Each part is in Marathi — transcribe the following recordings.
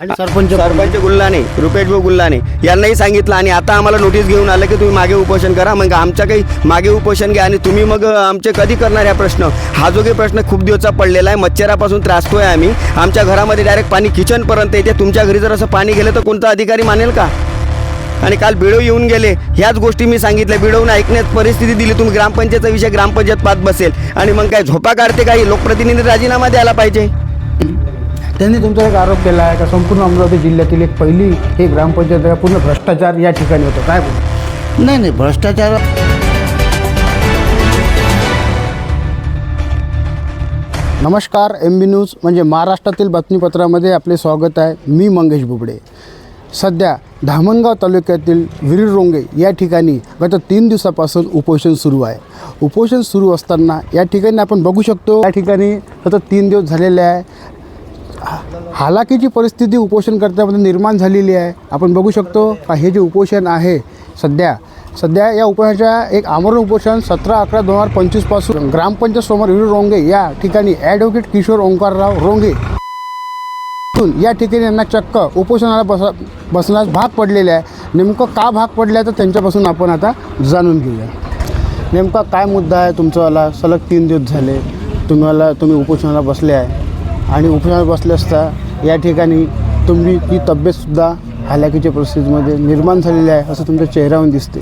आणि सरपंच सरपंच गुल्लाने रुपेश भाऊ गुल्लाने यांनाही सांगितलं आणि आता आम्हाला नोटीस घेऊन आलं की तुम्ही मागे उपोषण करा. मग आमच्या काही मागे उपोषण घ्या आणि तुम्ही मग आमचे कधी करणार हा प्रश्न? हा जो काही प्रश्न खूप दिवसा पडलेला आहे मच्छरापासून त्रासतोय आम्ही. आमच्या घरामध्ये डायरेक्ट पाणी किचनपर्यंत येते. तुमच्या घरी जर असं पाणी गेलं तर कोणता अधिकारी मानेल का? आणि काल बिडो येऊन गेले. ह्याच गोष्टी मी सांगितल्या. बिडवून ऐकण्यात परिस्थिती दिली. तुम्ही ग्रामपंचायतचा विषय ग्रामपंचायत पात बसेल. आणि मग काय झोपा काढते काही? लोकप्रतिनिधी राजीनामा द्यायला पाहिजे. त्यांनी तुमचा एक आरोप केला आहे का? संपूर्ण अमरावती जिल्ह्यातील एक पहिली ही ग्रामपंचायत आहे, पूर्ण भ्रष्टाचार या ठिकाणी होतं. काय बोलू नाही नाही भ्रष्टाचार नमस्कार एम बी न्यूज म्हणजे महाराष्ट्रातील बातमीपत्रामध्ये आपले स्वागत आहे. मी मंगेश बुबडे. सध्या धामणगाव तालुक्यातील विरीर रोंगे या ठिकाणी गत तीन दिवसापासून उपोषण सुरू आहे. उपोषण सुरू असताना या ठिकाणी आपण बघू शकतो या ठिकाणी सतत तीन दिवस झालेले आहे. हालाकीची परिस्थिती उपोषणकर्त्यामध्ये निर्माण झालेली आहे. आपण बघू शकतो का हे जे उपोषण आहे सध्या सध्या या उपोषणाच्या एक आमरण उपोषण सतरा अकरा दोन हजार पंचवीसपासून ग्रामपंचायत समोर विरू रोंगे या ठिकाणी ॲडव्होकेट किशोर ओंकारराव रोंगे. या ठिकाणी यांना चक्क उपोषणाला बस बसण्यास भाग पडलेले आहे. नेमकं का भाग पडले आहे तर त्यांच्यापासून आपण आता जाणून घेऊया. नेमका काय मुद्दा आहे तुमचावाला सलग तीन दिवस झाले. तुम्हाला तुम्ही उपोषणाला बसले आहे. आणि उपचार बसले असता या ठिकाणी तुम्ही ती तब्येतसुद्धा हालाकीच्या परिस्थितीमध्ये निर्माण झालेली आहे असं तुमच्या चेहऱ्यावर दिसते.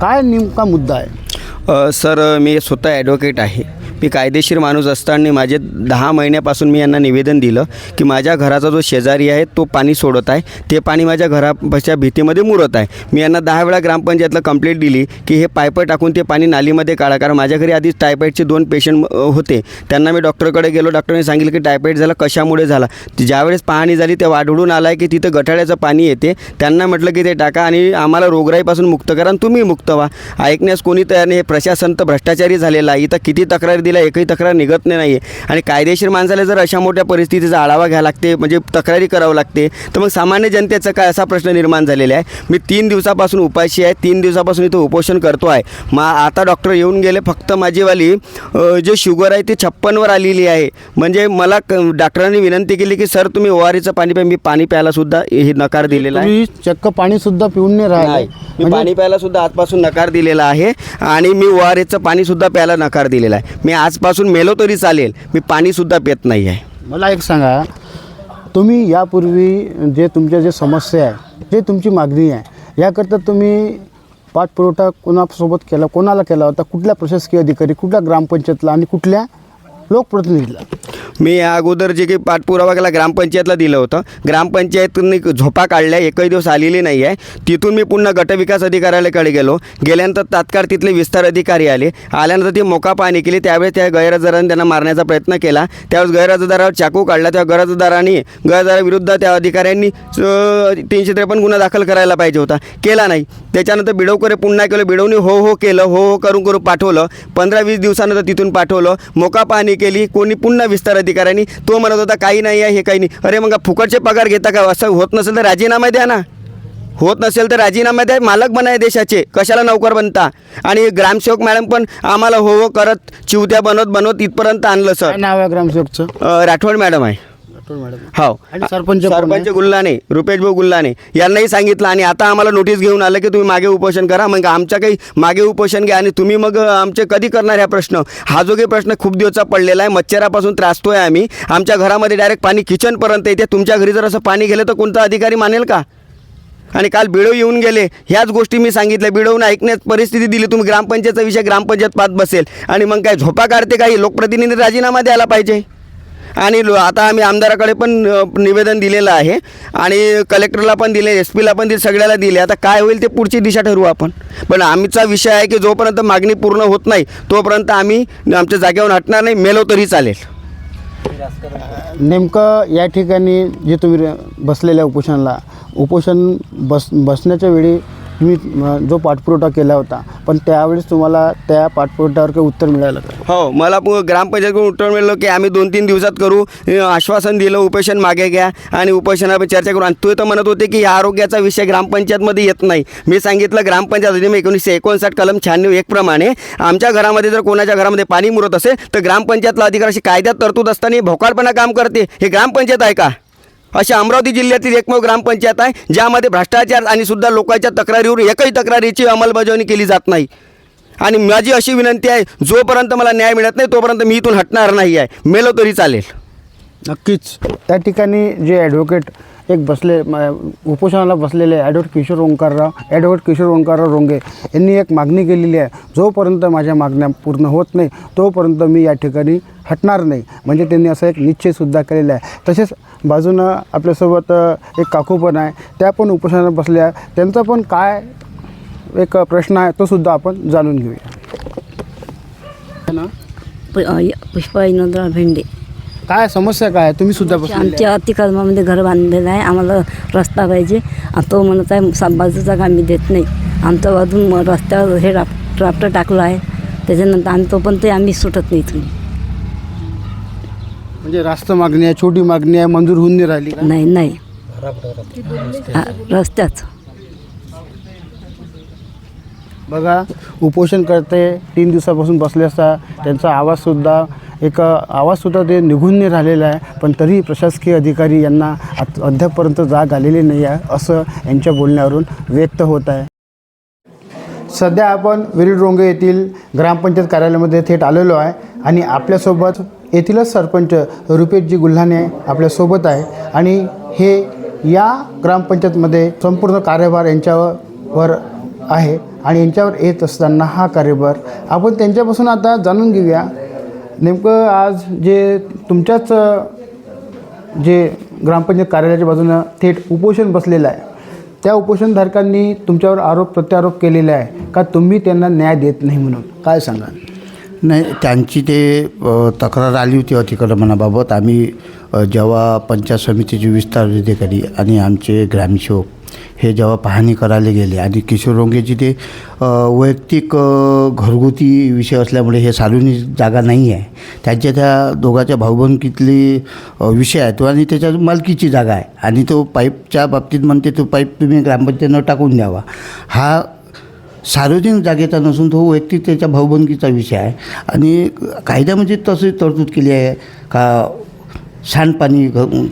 काय नेमका मुद्दा आहे? सर मी स्वतः ॲडव्होकेट आहे. मी कायदेशीर माणूस असताना माझे दहा महिन्यापासून मी यांना निवेदन दिलं की माझ्या घराचा जो शेजारी आहे तो पाणी सोडत आहे. ते पाणी माझ्या घराच्या भीतीमध्ये मुरत आहे. मी यांना दहा वेळा ग्रामपंचायतला कंप्लेंट दिली की हे पायप टाकून ते पाणी नालीमध्ये काढा. कारण माझ्या घरी आधीच टायफॉईडचे दोन पेशंट होते. त्यांना मी डॉक्टरकडे गेलो. डॉक्टरने सांगितलं की टायफॉईड झाला कशामुळे झाला? ज्यावेळेस पाहणी झाली ते वाढवून आला आहे की तिथं गठाड्याचं पाणी येते. त्यांना म्हटलं की ते टाका आणि आम्हाला रोगराईपासून मुक्त करा आणि तुम्ही मुक्त व्हा. ऐकण्यास कोणी तयार नाही हे प्रशासन तर भ्रष्टाचारी झालेला आहे. इथं किती तक्रारी दिल्या एकही तक्रार निघत नाही आहे आणि कायदेशीर माणसाला जर अशा मोठ्या परिस्थितीचा आढावा घ्यावा लागते म्हणजे तक्रारी करावं लागते तर मग सामान्य जनतेचा काय असा प्रश्न निर्माण झालेला आहे? मी तीन दिवसापासून उपाशी आहे तीन दिवसापासून इथं उपोषण करतो आहे. मा आता डॉक्टर येऊन गेले फक्त माझीवाली जे शुगर आहे ती छप्पनवर आलेली आहे. म्हणजे मला डॉक्टरांनी विनंती केली की सर तुम्ही ओआरीचं पाणी प्या मी पाणी प्यायला सुद्धा हे नकार दिलेला आहे. चक्क पाणीसुद्धा पिऊन नाही राहिले. मी पाणी प्यायला सुद्धा आजपासून नकार दिलेला आहे आणि मी ओ आर एसचं पाणी सुद्धा प्यायला नकार दिलेला आहे. मी आजपासून मेलो तरी चालेल. मी पाणीसुद्धा पित नाही आहे. मला एक सांगा तुम्ही यापूर्वी जे तुमच्या जे समस्या आहे जे तुमची मागणी आहे याकरता तुम्ही पाठपुरवठा कोणासोबत केला कोणाला केला होता? कुठल्या प्रशासकीय अधिकारी कुठल्या ग्रामपंचायतला आणि कुठल्या लोकप्रतिनिधीला. मी या अगोदर जे काही पाठपुरावा केला ग्रामपंचायतला दिलं होतं. ग्रामपंचायतनी झोपा काढल्या एकही दिवस आलेली नाही आहे तिथून मी पुन्हा गटविकास अधिकाऱ्याकडे गेलो. गेल्यानंतर तात्काळ तिथले विस्तार अधिकारी आले. आल्यानंतर ती मोका पाहणी केली. त्यावेळेस त्या गैरहजरांनी त्यांना मारण्याचा प्रयत्न केला. त्यावेळेस गैरहजदारावर चाकू काढला. त्या गैरहजदारांनी गैरहजराविरुद्ध त्या अधिकाऱ्यांनी तीनशे त्रेपन्न गुन्हा दाखल करायला पाहिजे होता. केला नाही. त्याच्यानंतर बिडवकरे पुन्हा केलं बिडवणी हो हो केलं हो हो करून करून पाठवलं. पंधरा वीस दिवसानंतर तिथून पाठवलं. मोका पाहणी केली कोणी पुन्हा विस्तार अधिकाऱ्यांनी. तो म्हणत होता काही नाही आहे हे काही नाही. अरे मग फुकटचे पगार घेता का? असं होत नसेल तर राजीनामा द्या ना. होत नसेल तर राजीनामा द्या मालक बनाय देशाचे. कशाला नौकर बनता? आणि ग्रामसेवक मॅडम पण आम्हाला हो हो करत चिवत्या बनवत बनवत इथपर्यंत आणलं सर. नाव आहे ग्रामसेवकचं? राठोड मॅडम आहे. हो. आणि सरपंच कोण सरपंच? गुल्लाने रुपेश भाऊ गुल्लाने यांनाही सांगितलं आणि आता आम्हाला नोटीस घेऊन आलं की तुम्ही मागे उपोषण करा मग आमच्या काही मागे उपोषण घ्या आणि तुम्ही मग आमचे कधी करणार हा प्रश्न? हा जो काही प्रश्न खूप दिवसचा पडलेला आहे मच्छरापासून त्रासतोय आम्ही. आमच्या घरामध्ये डायरेक्ट पाणी किचनपर्यंत येते. तुमच्या घरी जर असं पाणी गेलं तर कोणता अधिकारी मानेल का? आणि काल बिडो येऊन गेले. ह्याच गोष्टी मी सांगितल्या. बिडवून ऐकण्यात परिस्थिती दिली. तुम्ही ग्रामपंचायतचा विषय ग्रामपंचायत पात बसेल. आणि मग काय झोपा काढते काही? लोकप्रतिनिधी राजीनामा द्यायला पाहिजे. आणि लो आता आम्ही आमदाराकडे पण निवेदन दिलेलं आहे. आणि कलेक्टरला पण दिले एस पीला पण दिले सगळ्याला दिले. आता काय होईल ते पुढची दिशा ठरवू आपण. पण आमचा विषय आहे की जोपर्यंत मागणी पूर्ण होत नाही तोपर्यंत आम्ही आमच्या जागेवर हटणार नाही मेलो तरी चालेल. नेमकं या ठिकाणी जे तुम्ही बसलेल्या उपोषणाला उपोषण बस बसण्याच्या वेळी मी जो पाठपुरवठा केला होता पण त्यावेळेस तुम्हाला त्या पाठपुरवठ्यावर काही उत्तर मिळालं का? हो मला ग्रामपंचायतकडून उत्तर मिळलं की आम्ही दोन तीन दिवसात करू. आश्वासन दिलं उपोषण मागे घ्या आणि उपोषणावर चर्चा करू. आणि तो तर म्हणत होते की या आरोग्याचा विषय ग्रामपंचायतमध्ये येत नाही. मी सांगितलं ग्रामपंचायत अधिनियम एकोणीसशे एकोणसाठ कलम शहाण्णव एकप्रमाणे आमच्या घरामध्ये जर कोणाच्या घरामध्ये पाणी मुरत असेल तर ग्रामपंचायतला अधिकाराशी कायद्यात तरतूद असताना हे भोकाळपणा काम करते. हे ग्रामपंचायत आहे का? अशी अमरावती जिल्ह्यातील एकमेव ग्रामपंचायत आहे ज्यामध्ये भ्रष्टाचार आणि सुद्धा लोकांच्या तक्रारीवर एकही तक्रारीची अंमलबजावणी केली जात नाही. आणि माझी अशी विनंती आहे जोपर्यंत मला न्याय मिळत नाही तोपर्यंत मी इथून हटणार नाही आहे. मेलो तरी चालेल. नक्कीच. त्या ठिकाणी जे ॲडव्होकेट एक बसले उपोषणाला बसलेले ॲडव्होकेट किशोर ओंकारराव ॲडव्होकेट किशोर ओंकारराव रोंगे यांनी एक मागणी केलेली आहे. जोपर्यंत माझ्या मागण्या पूर्ण होत नाही तोपर्यंत मी या ठिकाणी हटणार नाही. म्हणजे त्यांनी असा एक निश्चयसुद्धा केलेला आहे. तसेच बाजूनं आपल्यासोबत एक काकू पण आहे. त्या पण उपोषणाला बसल्या. त्यांचा पण काय एक प्रश्न आहे तो सुद्धा आपण जाणून घेऊया. ना पुष्पा विनोदराव भेंडे. काय समस्या काय? आहे? तुम्ही सुद्धा आहे. आमच्या अतिक्रमामध्ये घर बांधलेलं आहे. आम्हाला रस्ता पाहिजे. आणि तो म्हणत आहे सा बाजूचा का आम्ही देत नाही. आमचं अजून म- रस्त्यावर हे राप टाकलं आहे. त्याच्यानंतर आम्ही तो पण ते आम्ही सुटत नाही इथून. म्हणजे रास्त मागणी आहे छोटी मागणी आहे मंजूर होऊन नाही राहिली का? नाही नाही. हा, रस्त्याच. बघा उपोषण करते तीन दिवसापासून बसले असता त्यांचा आवाजसुद्धा एक आवाजसुद्धा ते निघून नाही राहिलेला आहे पण तरीही प्रशासकीय अधिकारी यांना आत- अद्यापपर्यंत जाग आलेली नाही आहे असं यांच्या बोलण्यावरून व्यक्त होत आहे. सध्या आपण विरीड रोंगे येथील ग्रामपंचायत कार्यालयामध्ये थेट आलेलो आहे आणि आपल्यासोबत येथीलच सरपंच रुपेशजी गुल्हाने आपल्यासोबत आहे आणि हे या ग्रामपंचायतमध्ये संपूर्ण कार्यभार यांच्यावर आहे आणि यांच्यावर येत असताना हा कार्यभार. आपण त्यांच्यापासून आता जाणून घेऊया नेमकं आज जे तुमच्याच जे ग्रामपंचायत कार्यालयाच्या बाजूनं थेट उपोषण बसलेलं आहे त्या उपोषणधारकांनी तुमच्यावर आरोप प्रत्यारोप केलेले आहे का तुम्ही त्यांना न्याय देत नाही म्हणून? काय सांगाल? नाही त्यांची ते तक्रार आली होती अतिक्रमणाबाबत. आम्ही जेव्हा पंचायत समितीचे विस्तार अधिकारी आणि आमचे ग्रामसेवक हे जेव्हा पाहणी करायला गेले आणि किशोर रोंगेची ते वैयक्तिक घरगुती विषय असल्यामुळे हे सार्वजनिक जागा नाही आहे. त्यांच्या त्या दोघाच्या भाऊबंदकीतली विषय आहे तो आणि त्याच्या मालकीची जागा आहे. आणि तो पाईपच्या बाबतीत म्हणते तो पाईप तुम्ही ग्रामपंचायतीनं टाकून द्यावा. हा सार्वजनिक जागेचा नसून तो वैयक्तिक त्याच्या भाऊबंदकीचा विषय आहे. आणि कायद्यामध्ये म्हणजे तशी तरतूद केली आहे का सांडपाणी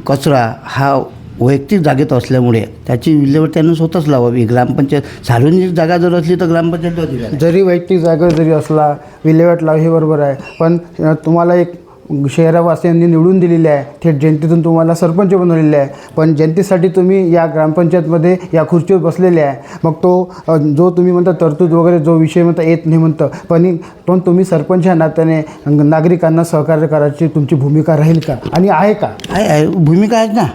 कचरा हा वैयक्तिक जागेत असल्यामुळे त्याची विल्हेवाट त्यानं स्वतःच लावावी. ग्रामपंचायत सार्वजनिक जागा जर असली तर ग्रामपंचायत. जरी वैयक्तिक जागा जरी असला विल्हेवाट लाव हे बरोबर आहे. पण तुम्हाला एक शहरवासियांनी निवडून दिलेले आहे. थेट जनतेतून तुम्हाला सरपंच बनवलेले आहे. पण जनतेसाठी तुम्ही या ग्रामपंचायतमध्ये या खुर्चीवर बसलेले आहे. मग तो जो तुम्ही म्हणता तरतूद वगैरे जो विषय म्हणता येत नाही म्हणतं. पण पण तुम्ही सरपंच ह्या नात्याने नागरिकांना सहकार्य करायची तुमची भूमिका राहील का? आणि आहे का? आहे आहे. भूमिका आहे ना.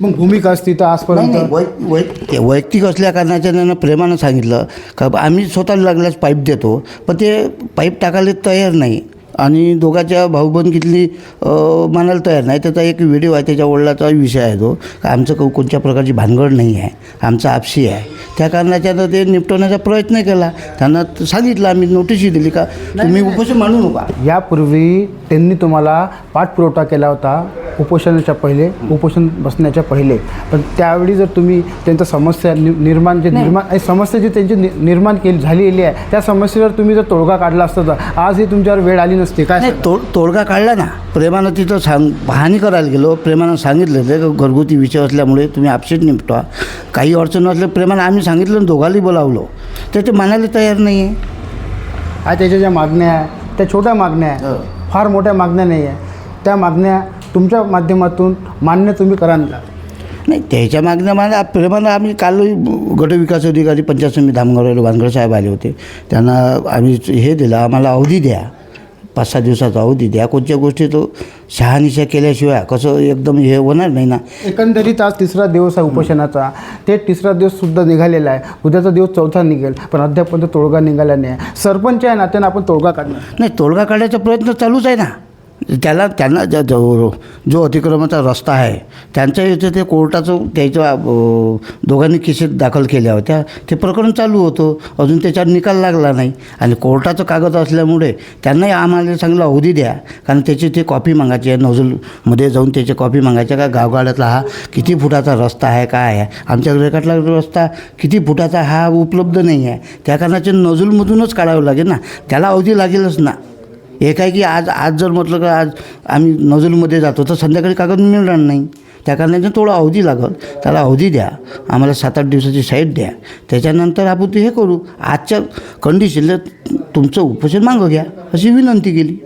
मग भूमिका असती तर नाही आजपर्यंत नाही वै वै ते वैयक्तिक असल्या कारणाच्या त्यानं प्रेमानं सांगितलं. का बा आम्ही स्वतःला लागल्यास पाईप देतो. पण ते पाईप टाकायला तयार नाही. आणि दोघांच्या भाऊबंदकीतली अ, मानायला तयार नाही. त्याचा एक व्हिडिओ आहे त्याच्या वडिलाचा विषय आहे तो. का आमचं को कोणत्या प्रकारची भानगड नाही आहे. आमचा आपसी आहे. त्या कारणाच्यानं ते निपटवण्याचा प्रयत्न केला. त्यांना त- सांगितलं आम्ही नोटीसही दिली का? तुम्ही उपोषण मानू नका. यापूर्वी त्यांनी तुम्हाला पाठपुरवठा केला होता. उपोषणाच्या पहिले उपोषण बसण्याच्या पहिले. पण त्यावेळी जर तुम्ही त्यांच्या समस्या नि निर्माण जे निर्माण आणि समस्या जी त्यांची नि निर्माण केली झालेली आहे त्या समस्येवर तुम्ही जर तोडगा काढला असता तर आज ही तुमच्यावर वेळ आली नसते. काय तोडगा काढला ना. प्रेमानं तिथं सांग पाहणी करायला गेलो. प्रेमानं सांगितलं ते घरगुती विषय असल्यामुळे तुम्ही आपसेट निपटवा काही अडचण असल्या प्रेमानं आम्ही सांगितलं आणि दोघांनी बोलावलो. तर ते मानायला तयार नाही आहे त्याच्या ज्या मागण्या आहे त्या छोट्या मागण्या आहे. हो. फार मोठ्या मागण्या नाही आहे त्या मागण्या तुमच्या माध्यमातून मान्य तुम्ही कराल का नाही त्याच्या मागण्या मला प्रेमानं आम्ही काल गटविकास अधिकारी पंचायत समिती धामगावला वानगड साहेब आले होते. त्यांना आम्ही हे दिलं आम्हाला अवधी द्या. पाच सहा दिवसाचा अवधी द्या. कोणत्या गोष्टी तो शहानिशा केल्याशिवाय कसं एकदम हे होणार नाही ना? एकंदरीत आज तिसरा दिवस आहे उपोषणाचा. ते तिसरा दिवस सुद्धा निघालेला आहे. उद्याचा दिवस चौथा निघेल पण अद्यापर्यंत तोडगा निघाला नाही. सरपंच आहे नात्यानं आपण तोडगा काढणार. नाही तोडगा काढायचा प्रयत्न चालूच आहे ना. त्याला त्यांना ज्या जो जो अतिक्रमणाचा रस्ता आहे त्यांच्या इथे ते कोर्टाचं त्याच्या दोघांनी केसेस दाखल केल्या होत्या. ते प्रकरण चालू होतं. अजून त्याच्यावर निकाल लागला नाही. आणि कोर्टाचं कागद असल्यामुळे त्यांनाही आम्हाला चांगला अवधी द्या. कारण त्याची ते कॉपी मागायची आहे. नोझलमध्ये जाऊन त्याची कॉपी मागायची का गावगाड्यातला हा किती फुटाचा रस्ता आहे काय आहे? आमच्या रेखाटला रस्ता किती फुटाचा हा उपलब्ध नाही आहे. त्या कारणाचे नोझलमधूनच काढावं लागेल ना? त्याला अवधी लागेलच ना? एक आहे की आज आज जर म्हटलं का आज आम्ही नजूलमध्ये जातो तर संध्याकाळी कागद मिळणार नाही. त्या कारणाने थोडा अवधी लागल. त्याला अवधी द्या. आम्हाला सात आठ दिवसाची साईट द्या. त्याच्यानंतर आपण ते हे करू. आजच्या कंडिशनला तुमचं उपोषण मागं घ्या अशी विनंती केली.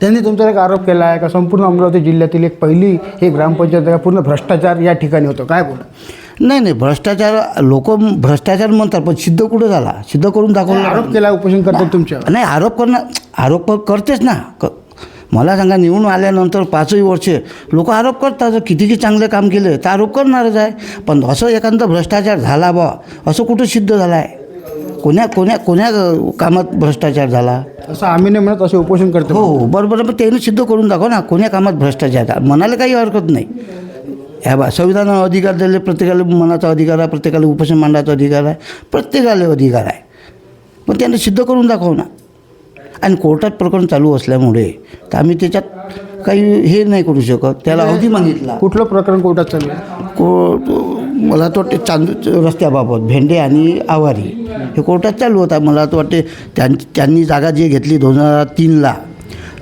त्यांनी तुमचा एक आरोप केला आहे का? संपूर्ण अमरावती जिल्ह्यातील एक पहिली ही ग्रामपंचायत पूर्ण भ्रष्टाचार या ठिकाणी होतो. काय बोला नाही नाही भ्रष्टाचार लोक भ्रष्टाचार म्हणतात पण सिद्ध कुठं झाला? सिद्ध करून दाखवला आरोप केला उपोषण करतात तुमच्यावर नाही आरोप करणं आरोप करतेच ना. क मला सांगा निवडून आल्यानंतर पाचही वर्षे लोक आरोप करतात किती की चांगले काम केले तर आरोप करणारच आहे. पण असं एखादा भ्रष्टाचार झाला बा असं कुठं सिद्ध झालं आहे कोण्या कोण्या कोण्या कामात भ्रष्टाचार झाला? असं आम्ही नाही म्हणत असे उपोषण करतो. हो हो बरोबर पण त्यानं सिद्ध करून दाखव ना कोण्या कामात भ्रष्टाचार झाला. म्हणायला काही हरकत नाही. ह्या बा संविधानानं अधिकार दिले प्रत्येकाला मनाचा अधिकार आहे प्रत्येकाला उपोषण मांडायचा अधिकार आहे प्रत्येकाला अधिकार आहे. पण त्यानं सिद्ध करून दाखव ना. आणि कोर्टात प्रकरण चालू असल्यामुळे तर आम्ही त्याच्यात काही हे नाही करू शकत. त्याला अवधी मागितला. कुठलं प्रकरण कोर्टात चालू आहे? को मला तर वाटते चांदू रस्त्याबाबत भेंडे आणि आवारी हे कोर्टात चालू होता. मला तर वाटते त्यां त्यांनी जागा जी घेतली दोन हजार तीनला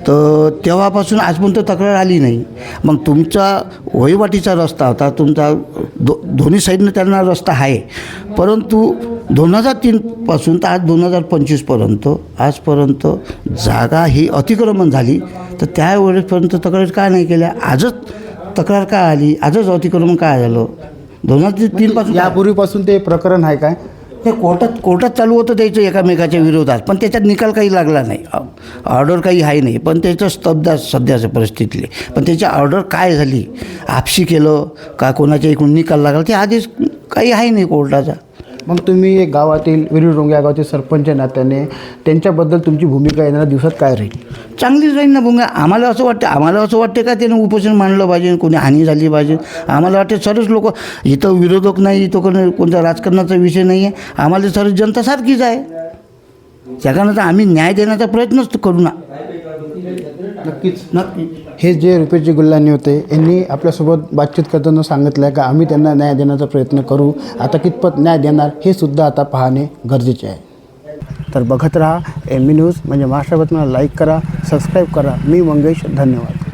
तर तेव्हापासून आजपर्यंत तक्रार आली नाही. मग तुमचा वहिवाटीचा रस्ता होता तुमचा दो दोन्ही साईडनं त्यांना रस्ता आहे. परंतु दोन हजार तीनपासून तर आज दोन हजार पंचवीसपर्यंत आजपर्यंत जागा ही अतिक्रमण झाली. तर त्यावेळेसपर्यंत तक्रार का नाही केल्या? आजच तक्रार का आली? आजच अतिक्रमण काय झालं? दोन हजार तीनपासून यापूर्वीपासून ते प्रकरण आहे काय? ते कोर्टात कोर्टात चालू होतं त्याचं एकामेकाच्या विरोधात पण त्याच्यात निकाल काही लागला नाही. ऑर्डर काही आहे नाही पण त्याचं स्तब्ध सध्याच्या परिस्थितीतले पण त्याची ऑर्डर काय झाली? आपशी केलं का कोणाच्या इकडून निकाल लागला? ते आधीच काही आहे नाही कोर्टाचा. मग तुम्ही एक गावातील विरुड रोंगे या गावातील सरपंच नात्याने त्यांच्याबद्दल तुमची भूमिका येणाऱ्या दिवसात काय राहील? चांगलीच राहील ना भूमिका. आम्हाला असं वाटतं आम्हाला असं वाटते का त्यानं उपोषण मांडलं पाहिजे कोणी हानी झाली पाहिजे? आम्हाला वाटते सर्वच लोक इथं विरोधक नाही इथं कोण कोणता राजकारणाचा विषय नाही आहे. आम्हाला सर्व जनता सारखीच आहे. त्या आम्ही न्याय देण्याचा प्रयत्नच करू ना. नक्कीच. नक्की. हे जे रुपेशजी गुल्लानी होते यांनी आपल्यासोबत बातचीत करताना सांगितलं आहे का आम्ही त्यांना न्याय देण्याचा प्रयत्न करू. आता कितपत न्याय देणार हे सुद्धा आता पाहणे गरजेचे आहे. तर बघत राहा एम बी न्यूज म्हणजे महाराष्ट्राबातम्याला लाईक करा सबस्क्राईब करा. मी मंगेश धन्यवाद.